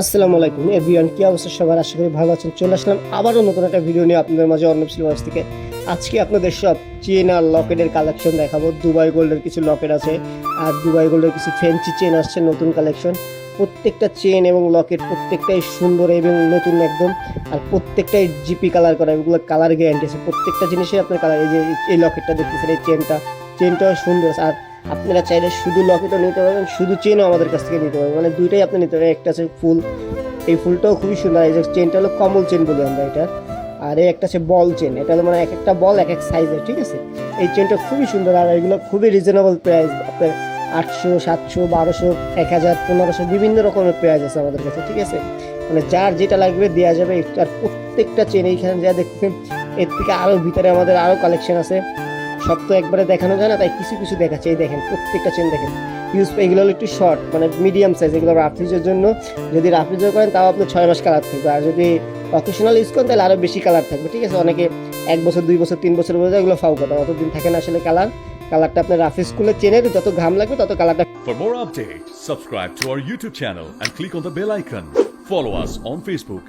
আসসালামু আলাইকুম। এভরিওয়ান, কি অবস্থা? সবার আশা করি ভালো আছেন। চলে আসলাম আবারও নতুন একটা ভিডিও নিয়ে আপনাদের মাঝে অর্ণব সিলভার্স থেকে। আজকে আপনাদের সব চেন আর লকেটের কালেকশন দেখাবো। দুবাই গোল্ডের কিছু লকেট আছে আর দুবাই গোল্ডের কিছু ফ্যান্সি চেন আসছে, নতুন কালেকশন। প্রত্যেকটা চেন এবং লকেট প্রত্যেকটাই সুন্দর এবং নতুন একদম। আর প্রত্যেকটাই জিপি কালার করা, এগুলো কালার গ্যারান্টি আছে। প্রত্যেকটা জিনিসের আপনার কালার এই যে এই লকেটটা দেখতেছেন, এই চেনটা। চেনটাও সুন্দর। আর আপনারা চাইলে শুধু লকেটও নিতে পারবেন, শুধু চেনও আমাদের কাছ থেকে নিতে পারবেন। মানে দুইটাই আপনি নিতে পারবেন, একটা আছে ফুল এই ফুলটাও খুবই সুন্দর, এই যে চেনটা হলো কমল চেন বলি আমরা এটা। আর এই একটা আছে বল চেন এটা হলো মানে এক একটা বল এক এক সাইজের ঠিক আছে? এই চেনটা খুবই সুন্দর, আর এগুলো খুবই রিজনেবল প্রাইস আপনার আটশো, সাতশো, বারোশো, এক হাজার, পনেরোশো, বিভিন্ন রকমের প্রাইস আছে আমাদের কাছে, ঠিক আছে? মানে যার যেটা লাগবে দেওয়া যাবে, আর প্রত্যেকটা চেন এইখানে যা দেখছেন, এর থেকে আরও ভিতরে আমাদের আরও কালেকশন আছে। সব তো একবারে দেখানো যায় না তাই কিছু কিছু দেখাচ্ছে। এই দেখেন প্রত্যেকটা চেন দেখেন। ইউজ এগুলো হলো একটু শর্ট মানে মিডিয়াম সাইজ এগুলো রাফিজের জন্য। যদি রাফিজও করেন তাও আপনার ছয় মাস কালার থাকবে। আর যদি অকেশনাল ইউজ করেন তাহলে আরও বেশি কালার থাকবে। ঠিক আছে অনেকে এক বছর দুই বছর তিন বছর বলে এগুলো ফাউ কথা অতদিন থাকে না আসলে কালার কালারটা আপনার রাফিজ খুলে চেনের যত ঘাম লাগবে তত কালারটা For more updates, subscribe to our YouTube channel and click on the bell icon. Follow us on Facebook.